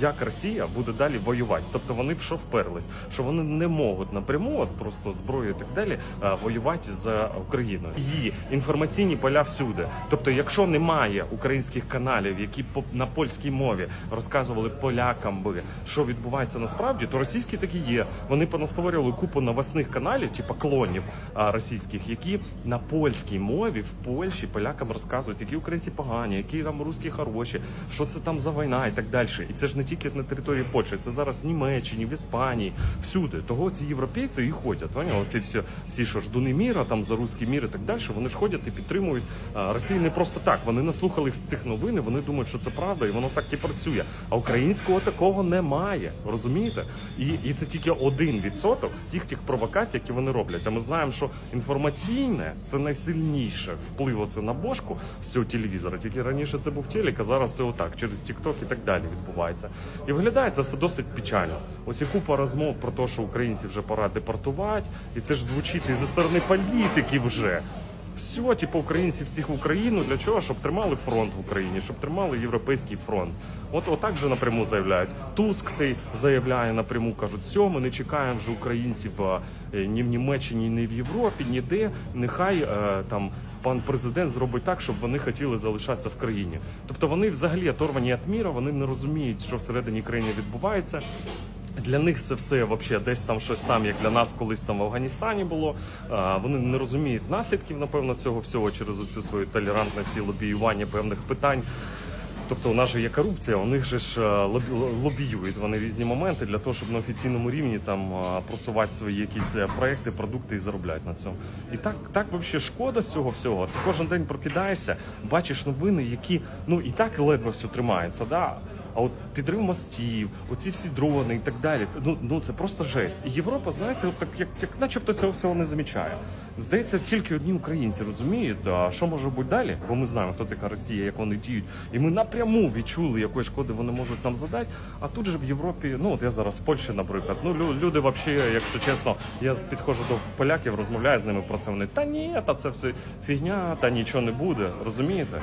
як Росія буде далі воювати. Тобто вони в що вперлись, що вони не можуть напряму, от просто зброю і так далі, е, воювати з Україною. Її інформаційні поля всюди. Тобто, якщо немає українських каналів, які на польській мові розказували полякам би, що відбувається насправді, то російські такі є. Вони понастворювали купу новосних каналів, типу клонів російських, які на польській мові в Польщі полякам розказують, які українці погані, які там русські хороші, що це там за війна і так далі. І це ж не тільки на території Польщі, це зараз в Німеччині, в Іспанії, всюди. Того ці європейці і ходять. Поняли? Ці всі, всі що ждуни міра, там за русський мір і так далі. Вони ж ходять і підтримують Росію не просто так. Вони наслухали з цих новин, і вони думають, що це правда, і воно так і працює. А українського такого немає. Розумієте? І, і це тільки один відсоток з всіх тих провокацій, які вони роблять. А ми знаємо, що інформаційне це найсильніше вплив оце на бошку з цього телевізора. Тільки раніше це був телек, а зараз це отак, через TikTok і так далі відбувається. І виглядає це все досить печально. Ось і купа розмов про те, що українців вже пора депортувати, і це ж звучить і зі сторони політиків вже. Все, типу, українці всіх в Україну для чого? Щоб тримали фронт в Україні, щоб тримали європейський фронт. От отак же напряму заявляють. Туск цей заявляє напряму, кажуть, все, ми не чекаємо вже українців е, ні в Німеччині, ні в Європі, ніде. Нехай е, там пан президент зробить так, щоб вони хотіли залишатися в країні. Тобто вони взагалі оторвані від міра, вони не розуміють, що всередині країни відбувається. Для них це все вообще десь там щось там, як для нас колись там в Афганістані було. Вони не розуміють наслідків, напевно, цього всього через оцю свою толерантність і лобіювання певних питань. Тобто у нас же є корупція, у них же ж е, лобіюють вони різні моменти для того, щоб на офіційному рівні там е, просувати свої якісь е, проекти, продукти і заробляти на цьому. І так, так взагалі шкода з цього всього. Ти кожен день прокидаєшся, бачиш новини, які ну і так ледве все тримається. Да? А от підрив мостів, оці всі дрони і так далі. Ну, ну це просто жесть. І Європа, знаєте, так як, як начебто цього всього не замічає. Здається, тільки одні українці розуміють, а що може бути далі, бо ми знаємо, хто така Росія, як вони діють. І ми напряму відчули, якої шкоди вони можуть нам задати. А тут же в Європі, ну от я зараз в Польщі, наприклад, ну люди, взагалі, якщо чесно, я підходжу до поляків, розмовляю з ними про це. Вони та ні, та це все фігня, та нічого не буде. Розумієте?